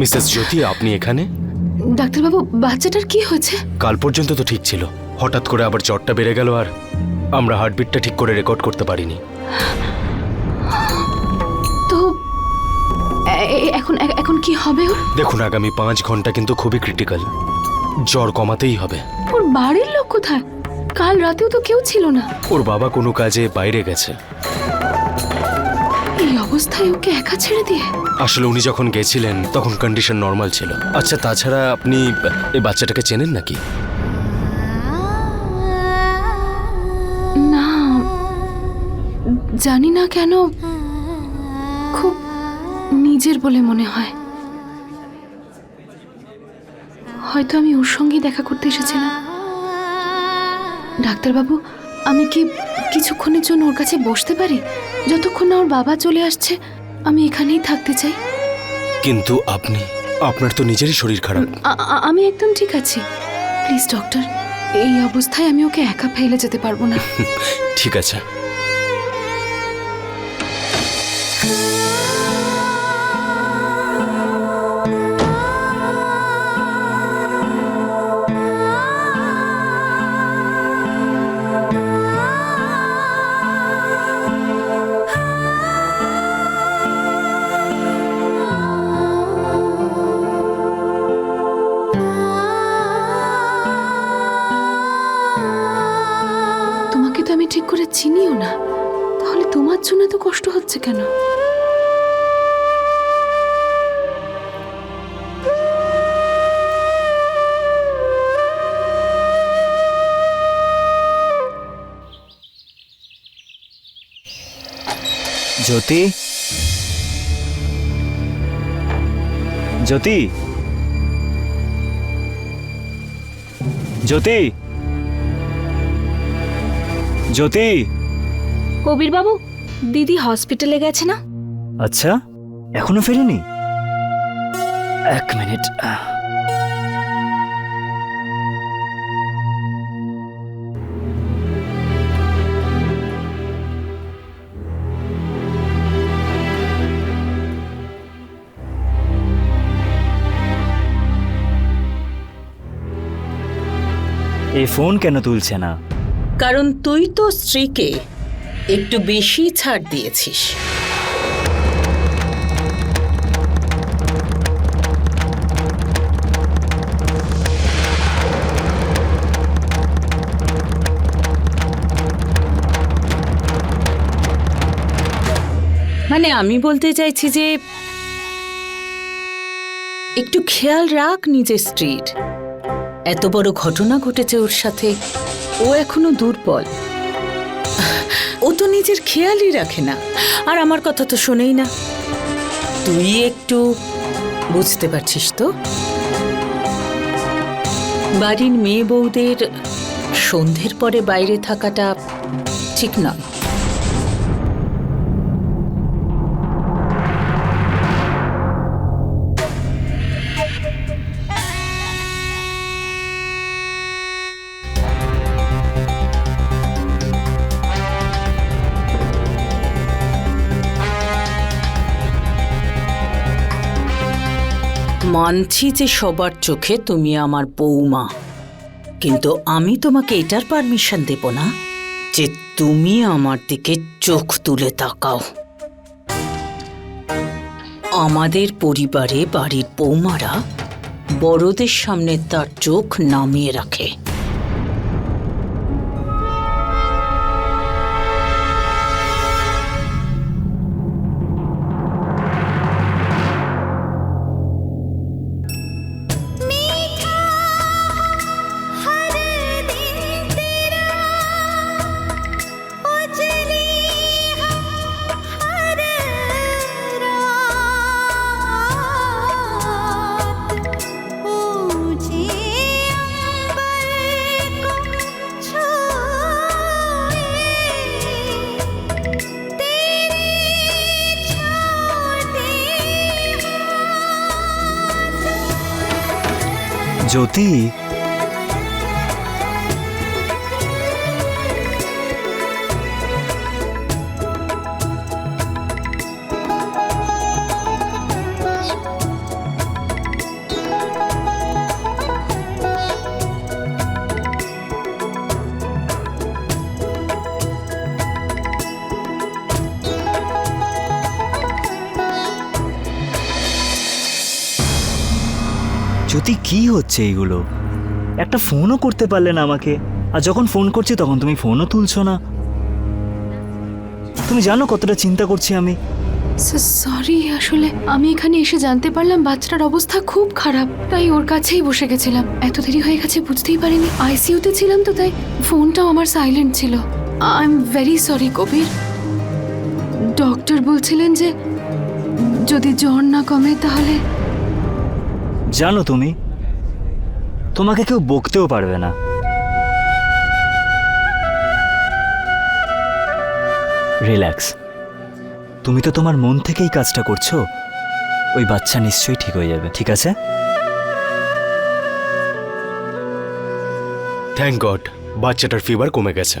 Mrs জ্যোতি আপনি এখানে? ডাক্তারবাবু বাচ্চাটার কি হয়েছে? কাল পর্যন্ত তো ঠিক ছিল। হঠাৎ করে আবার জ্বরটা বেড়ে গেল আর আমরা হার্টবিটটা ঠিক করে রেকর্ড করতে পারিনি। তো এখন এখন কি হবে ওর? দেখুন আগামী পাঁচ ঘণ্টা কিন্তু খুবই ক্রিটিক্যাল জ্বর কমাতেই হবে। ওর বাড়ির লোক কোথায়? কাল রাতেও তো কেউ ছিল না। ওর বাবা কোনো কাজে বাইরে গেছে। অবস্থায় ওকে একা ছেড়ে দিয়ে? আসলে উনি যখন গেছিলেন তখন কন্ডিশন নর্মাল ছিল। আচ্ছা তাছাড়া আপনি এই বাচ্চাটাকে চেনেন নাকি? না জানি না কেন। খুব নিজের বলে মনে হয়। হয়তো আমি ওর সঙ্গেই দেখা করতে এসেছিলাম। ডাক্তারবাবু আমি কি কিছুক্ষণের জন্য ওর কাছে বসতে পারি? যতক্ষণ না ওর বাবা চলে আসছে আমি এখানেই থাকতে চাই। কিন্তু আপনি আপনার তো নিজেরই শরীর খারাপ। আমি একদম ঠিক আছি। প্লিজ ডক্টর এই অবস্থায় আমি ওকে একা ফেলে যেতে পারব না। ঠিক আছে। ঠিক করে চিনিও না তাহলে তোমার জন্য তো কষ্ট হচ্ছে কেন? জ্যোতি? জ্যোতি? জ্যোতি? জ্যোতি। কবির বাবু দিদি হসপিটালে গেছে না? আচ্ছা এখনও ফেরেনি? এক মিনিট। এই ফোন কেন তুলছে না? কারণ তুই তো স্ত্রীকে একটু বেশি ছাড় দিয়েছিস। মানে আমি বলতে চাইছি যে, একটু খেয়াল রাখ নিজের স্ত্রীর। এত বড় ঘটনা ঘটেছে ওর সাথে, ও এখনও দুর্বল। ও তো নিজের খেয়ালই রাখে না, আর আমার কথা তো শোনেই না। তুই একটু বুঝতে পারছিস তো? বাড়ির মেয়ে বউদের সন্ধ্যের পরে বাইরে থাকাটা ঠিক নয়। মানছি যে সবার চোখে তুমি আমার বৌমা কিন্তু আমি তোমাকে এটার পারমিশন দেব না যে তুমি আমার দিকে চোখ তুলে তাকাও। আমাদের পরিবারে বাড়ির বৌমারা বড়দের সামনে তার চোখ নামিয়ে রাখে। জ্যোতি জ্যোতি, কি হচ্ছে এইগুলো একটা ফোনও করতে পারলে না আমাকে। আর যখন ফোন করছি, তখন তুমি ফোনও তুলছো না। তুমি জানো কতটা চিন্তা করছি আমি। সরি আসলে আমি এখানে এসে জানতে পারলাম বাচ্চাটার অবস্থা খুব খারাপ। তাই ওর কাছেই বসে গেছিলাম। এত দেরি হয়ে গেছে, বুঝতেই পারিনি। আইসিইউতে ছিলাম তো, তাই ফোনটাও আমার সাইলেন্ট ছিল। I am very sorry Kabir. Doctor বলছিলেন যে যদি জ্বর না কমে, তাহলে জানো তুমি, তোমাকে কেউ বকতেও পারবে না। রিল্যাক্স তুমি তো তোমার মন থেকেই কাজটা করছ, ওই বাচ্চা নিশ্চয়ই ঠিক হয়ে যাবে, ঠিক আছে? থ্যাংক গড বাচ্চাটার ফিভার কমে গেছে।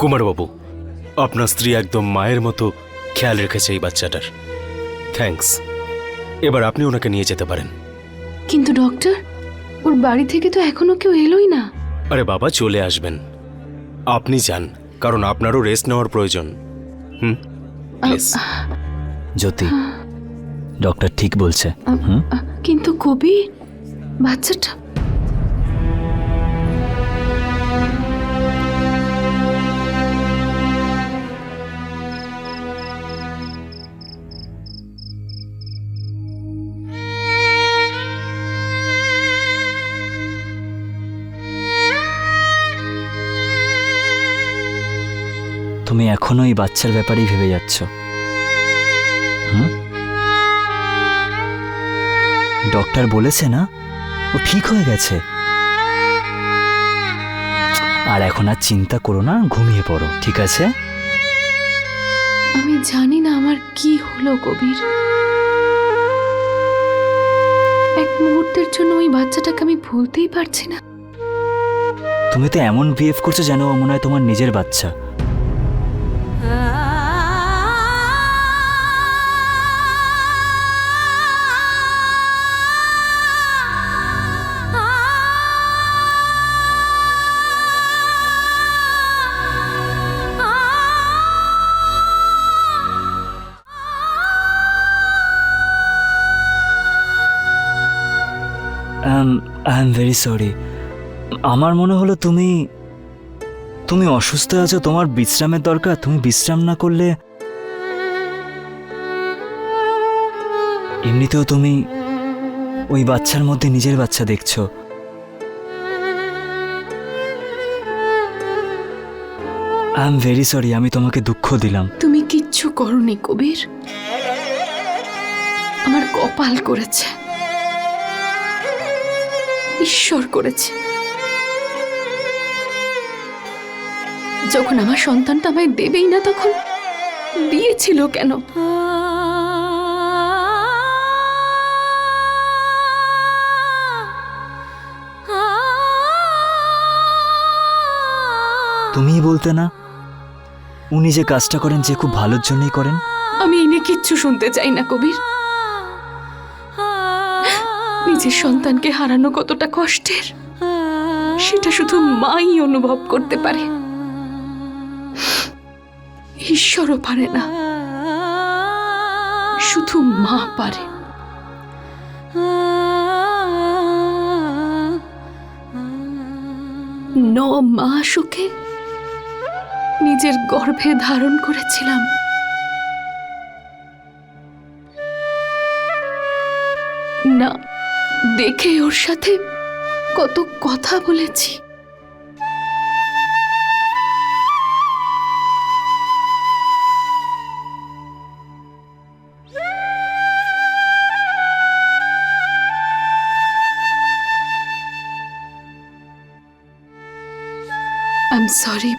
কুমারবাবু, আপনার স্ত্রী একদম মায়ের মতো খেয়াল রেখেছে এই বাচ্চাটার। থ্যাঙ্কস এবার আপনি ওনাকে নিয়ে যেতে পারেন। কিন্তু ডক্টর ওর বাড়ি থেকে তো এখনও কেউ এলোই না। আরে বাবা চলে আসবেন। আপনি যান কারণ আপনারও রেস্ট নেওয়ার প্রয়োজন। হুম? জ্যোতি ডক্টর ঠিক বলছে। কিন্তু কবি বাচ্চাটা এখনও এই বাচ্চার ব্যাপারেই ভেবে যাচ্ছ? হুম? ডক্টর বলেছে না? ও ঠিক হয়ে গেছে। আর এখন আর চিন্তা করো না ঘুমিয়ে পড়ো ঠিক আছে? আমি জানি না আমার কি হলো কবির। এক মুহূর্তের জন্য ওই বাচ্চাটাকে আমি ভুলতেই পারছি না। তুমি তো এমন বিহেভ করছ যেন মনে হয় তোমার নিজের বাচ্চা। আই এম ভেরি সরি আমার মনে হলো তুমি তুমি অসুস্থ আছো, তোমার বিশ্রামের দরকার, তুমি বিশ্রাম না করলে এমনিতেও তুমি ওই বাচ্চার মধ্যে নিজের বাচ্চা দেখছ। আই এম ভেরি সরি আমি তোমাকে দুঃখ দিলাম। তুমি কিচ্ছু করনি, কবির। আমার কপাল করেছে। ঈশ্বর করেছে। যখন আমার সন্তানটা আমায় দেবেই না তখন দিয়েছিল কেন? তুমিই বলতে না উনি যে কাজটা করেন যে খুব ভালোর জন্যই করেন? আমি এনে কিচ্ছু শুনতে চাই না কবির। নিজের সন্তানকে হারানো কতটা কষ্টের, সেটা শুধু মাই অনুভব করতে পারে। ঈশ্বরও পারে না। শুধু মা পারে। ন মাস ওকে নিজের গর্ভে ধারণ করেছিলাম। না দেখে ওর সাথে কত কথা বলেছি। সরি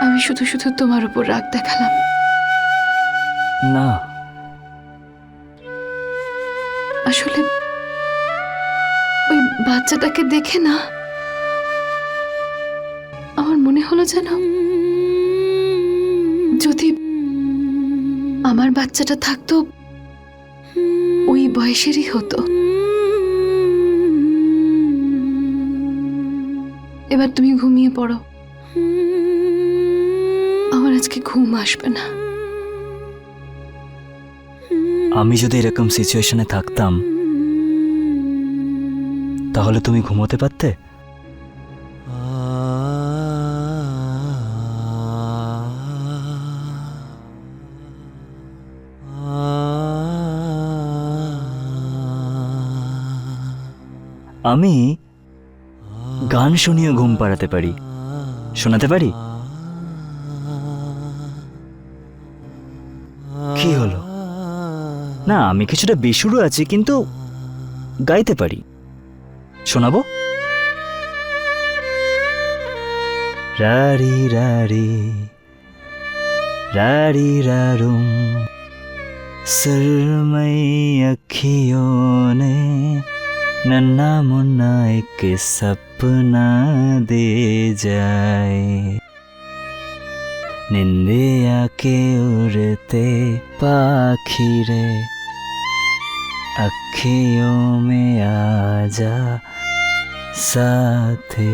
আমি শুধু শুধু তোমার উপর রাগ দেখালাম। না। বাচ্চাটাকে দেখে না, আমার মনে হলো যেন যদি আমার বাচ্চাটা থাকতো, ওই বয়সেরই হতো। এবার তুমি ঘুমিয়ে পড়ো। আমার আজকে ঘুম আসবে না। আমি যদি এরকম সিচুয়েশনে থাকতাম তাহলে তুমি ঘুমোতে পারতে? আমি গান শুনিয়ে ঘুম পাড়াতে পারি। শোনাতে পারি? কি হলো? না, আমি কিছুটা বেসুরো আছি, কিন্তু গাইতে পারি। শোনাবো রারি রারি रारी रारुम सुरमई अखियों ने नन्ना मुन्ना एक सपना दे जाए निंदे आके उड़ते पाखी रे अखियों में সাথে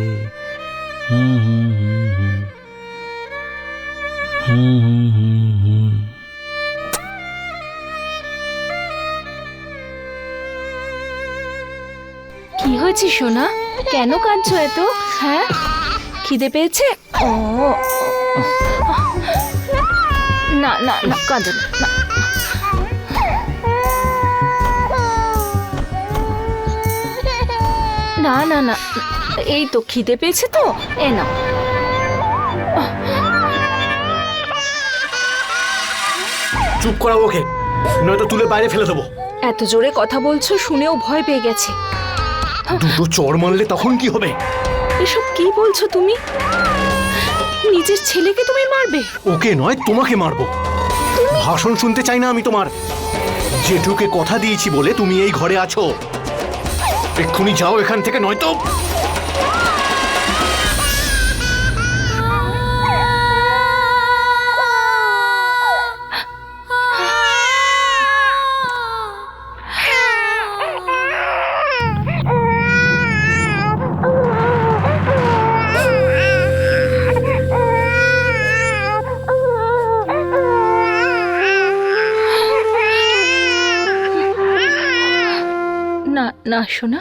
কি হয়েছে সোনা? কেন কাঁদছো এত? হ্যাঁ? খিদে পেয়েছে? ও না না না কাঁদো না। না না না। এই তো খিদে পেয়েছে তো। এ না চুপ করা ওকে। নয়তো তুলে বাইরে ফেলে দেবো। এত জোরে কথা বলছো শুনেও ভয় পেয়ে গেছে। দুটো চড় মারলে তখন কি হবে? এসব কি বলছো তুমি? নিজের ছেলেকে তুমি মারবে? ওকে নয় তোমাকে মারবো। ভাষণ শুনতে চাই না আমি তোমার। জেঠুকে কথা দিয়েছি বলে তুমি এই ঘরে আছো। এক্ষুনি যাও এখান থেকে নয়তো না না।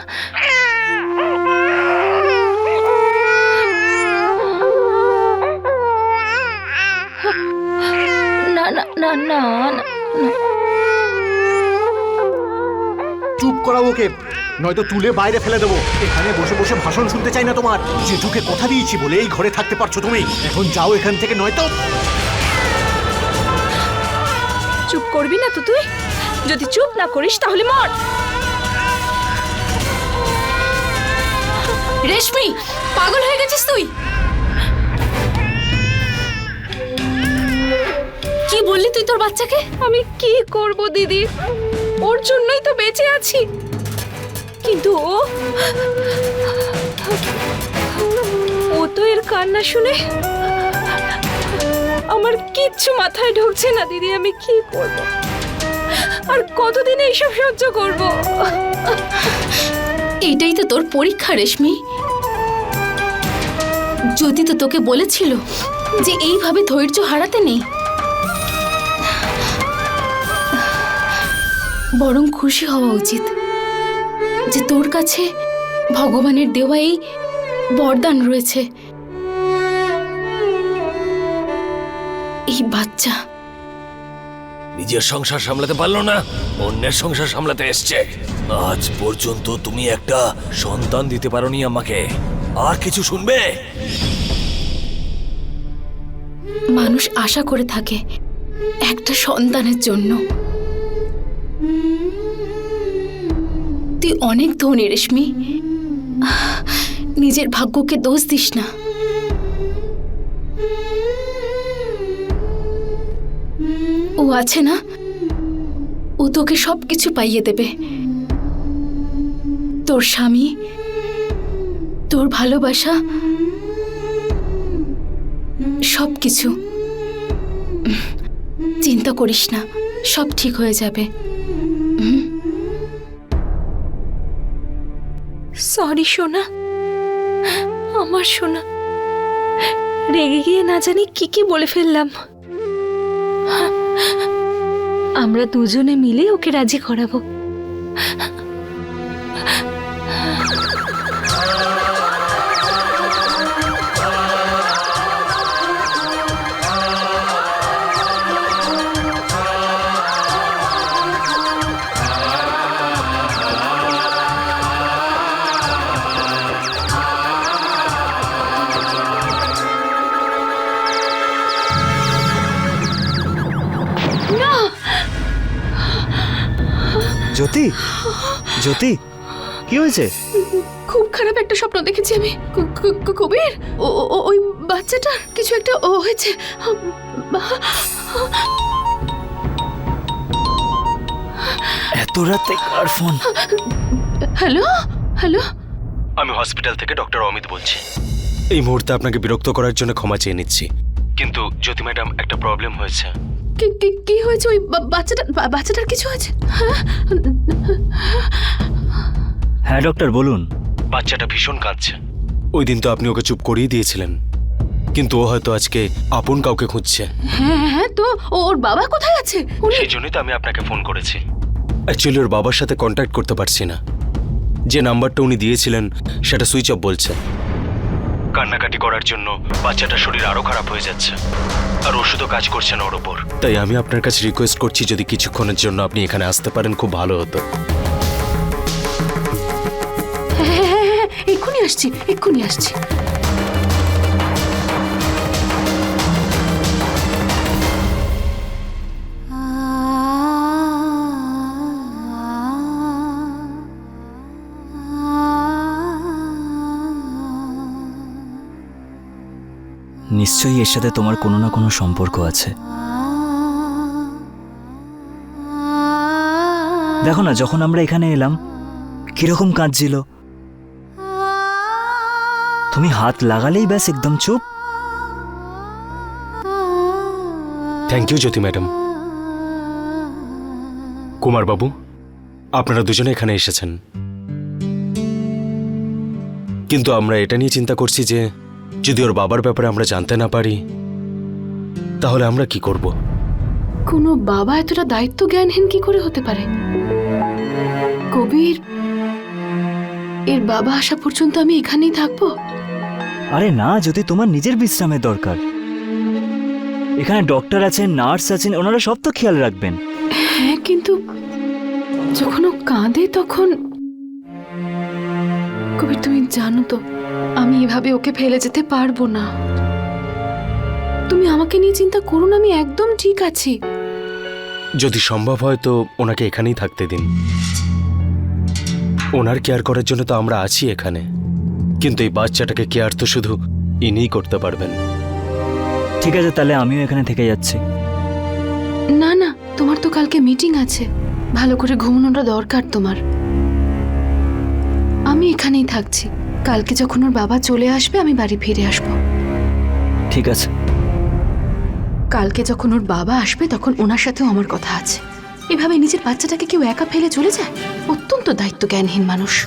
না না না না না। চুপ করা ওকে। নয়তো তুলে বাইরে ফেলে দেবো। এখানে বসে বসে ভাষণ শুনতে চাই না তোমার। জেঠুকে কথা দিয়েছি বলে এই ঘরে থাকতে পারছ তুমি। এখন যাও এখান থেকে নয়তো চুপ করবি না তো তুই? যদি চুপ না করিস তাহলে মর। রেশমি, পাগল হয়ে গেছিস তুই? কি বললি তুই তোর বাচ্চাকে? আমি কি করব, দিদি? ওর জন্যই তো বেঁচে আছি। কিন্তু ও ও তো এর কান্না শুনে আমার কিচ্ছু মাথায় ঢুকছে না, দিদি। আমি কি করব? আর কতদিন এইসব সহ্য করব? এইটাই তো তোর পরীক্ষা, রেশমি। যদি তো তোকে বলেছিল যে এইভাবে ধৈর্য হারাতে নেই, বরং খুশি হওয়া উচিত যে তোর কাছে ভগবানের দেওয়া এই বরদান রয়েছে। এই বাচ্চা। নিজের সংসার সামলাতে পারল না, অন্যের সংসার সামলাতে এসছে। আজ পর্যন্ত তুমি একটা সন্তান দিতে পারোনি আমাকে। আর কিছু শুনবে? মানুষ আশা করে থাকে একটা সন্তানের জন্য। তুই অনেক ধনী, রেশমি। নিজের ভাগ্যকে দোষ দিস না। ও আছে না? ও তোকে সব কিছু পাইয়ে দেবে। তোর স্বামী? তোর ভালোবাসা? সব কিছু চিন্তা করিস না, সব ঠিক হয়ে যাবে। সরি, সোনা। আমার সোনা। রেগে গিয়ে না জানি কি কি বলে ফেললাম। আমরা দুজনে মিলে ওকে রাজি করাবো। জ্যোতি? জ্যোতি কি হয়েছে? খুব খারাপ একটা স্বপ্ন দেখেছি আমি। ক- ক- ক- কবির ও- ও- ও- ওই বাচ্চাটার কিছু একটা ও হয়েছে। এত রাতে কার ফোন? হ্যালো? হ্যালো? আমি হসপিটাল থেকে ডক্টর অমিত বলছি। এই মুহূর্তে আপনাকে বিরক্ত করার জন্য ক্ষমা চেয়ে নিচ্ছি। কিন্তু জ্যোতি ম্যাডাম একটা প্রবলেম হয়েছে। কি- কি- কি হয়েছে? ওই বা- বাচ্চাটার বাচ্চাটার কিছু হয়েছে? হ্যাঁ? হ্যাঁ ডক্টর বলুন। বাচ্চাটা ভীষণ কাঁদছে। ওই দিন তো আপনি ওকে চুপ করিয়ে দিয়েছিলেন। কিন্তু ও হয়তো আজকে আপন কাউকে খুঁজছে। হ্যাঁ হ্যাঁ তো ও- ওর বাবা কোথায় আছে? উনি সেই জন্যই তো আমি আপনাকে ফোন করেছি। অ্যাকচুয়ালি ওর বাবার সাথে কন্ট্যাক্ট করতে পারছি না। যে নাম্বারটা উনি দিয়েছিলেন সেটা সুইচ অফ বলছে। কান্নাকাটি করার জন্য বাচ্চাটার শরীর আরও খারাপ হয়ে যাচ্ছে। আর ওষুধও কাজ করছে না ওর ওপর। তাই আমি আপনার কাছে রিকোয়েস্ট করছি যদি কিছুক্ষণের জন্য আপনি এখানে আসতে পারেন খুব ভালো হতো। হ্যাঁ হ্যাঁ, হ্যাঁ, হ্যাঁ, এক্ষুনি আসছি এক্ষুনি আসছি। নিশ্চয়ই এর সাথে তোমার কোনো না কোনো সম্পর্ক আছে। দেখো না, যখন আমরা এখানে এলাম, কীরকম কাঁদছিল। তুমি হাত লাগালেই ব্যাস একদম চুপ। Thank you Jyoti madam. Kumar বাবু, আপনারা দুজনে এখানে এসেছেন। কিন্তু আমরা এটা নিয়ে চিন্তা করছি যে যদি ওর বাবার ব্যাপারে আমরা জানতে না পারি তাহলে আমরা কি করব? কোনো বাবা এতটা দায়িত্ব জ্ঞানহীন কি করে হতে পারে? কবির এর বাবা আসা পর্যন্ত আমি এখানেই থাকব? আরে না যদি তোমার নিজের বিশ্রামের দরকার। এখানে ডক্টর আছেন নার্স আছেন ওনারা সব তো খেয়াল রাখবেন। হ্যাঁ কিন্তু যখন ও কাঁদে তখন কবির তুমি জানো তো আমি এভাবে ওকে ফেলে যেতে পারব না। তুমি আমাকে নিয়ে চিন্তা করো না আমি একদম ঠিক আছি। যদি সম্ভব হয় তো ওনাকে এখানেই থাকতে দিন। ওনার কেয়ার করার জন্য তো আমরা আছি এখানে। কিন্তু এই বাচ্চাটাকে কেয়ার তো শুধু ইনিই করতে পারবেন। ঠিক আছে তাহলে আমিও এখানে থেকে যাচ্ছি। না না তোমার তো কালকে মিটিং আছে। ভালো করে ঘুমানোটা দরকার তোমার। আমি এখানেই থাকছি। কালকে যখন ওর বাবা চলে আসবে আমি বাড়ি ফিরে আসব। ঠিক আছে। কালকে যখন ওর বাবা আসবে তখন ওনার সাথেও আমার কথা আছে। এভাবে নিজের বাচ্চাটাকে কেউ একা ফেলে চলে যায়? অত্যন্ত দায়িত্ব জ্ঞানহীন মানুষ।